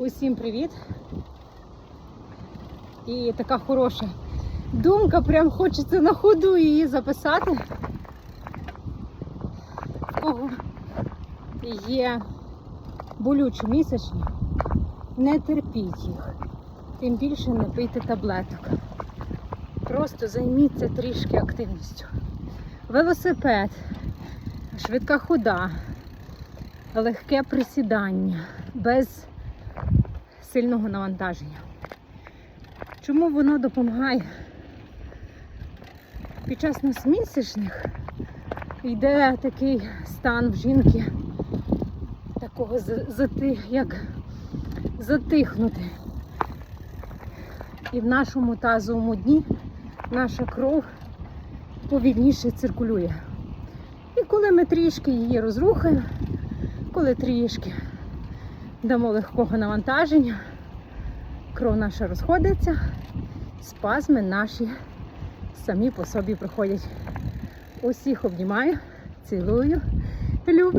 Усім привіт! І така хороша думка, прям хочеться на ходу її записати. В є болючі місячні, не терпіть їх, тим більше не пийте таблеток. Просто займіться трішки активністю. Велосипед, швидка хода, легке присідання без сильного навантаження. Чому воно допомагає? Під час нас місячних йде такий стан в жінки, такого за- зати, як затихнути. І в нашому тазовому дні наша кров повільніше циркулює. І коли ми трішки її розрухаємо, коли трішки дамо легкого навантаження, кров наша розходиться, спазми наші самі по собі проходять. Усіх обнімаю, цілую, люблю.